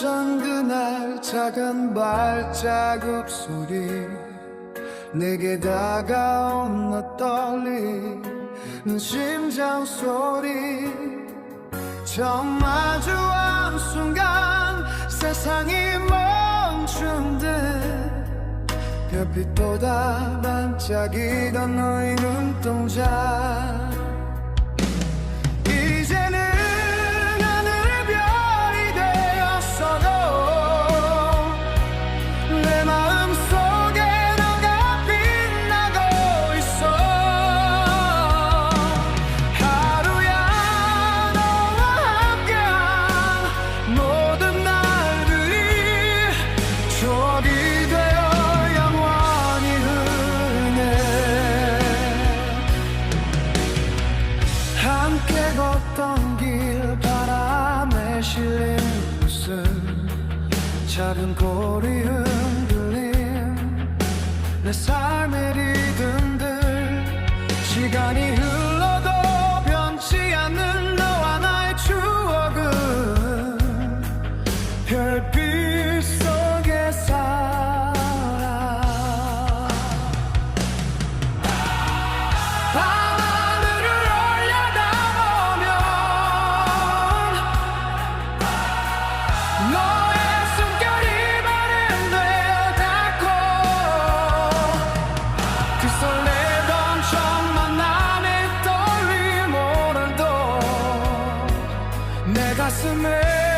전 그날 작은 발자국 소리 내게 다가온 너 떨리는 심장 소리. 처음 마주한 순간 세상이 멈춘 듯 별빛보다 반짝이던 너의 눈동자 걷던 길 바람에 실린 모습 작은 꼬리 흔들림 내 삶의 리듬들. 시간이 흘러도 변치 않는 너와 나의 추억은 별빛 그 설레던 첫 만남의 떨림 오늘도 내 가슴에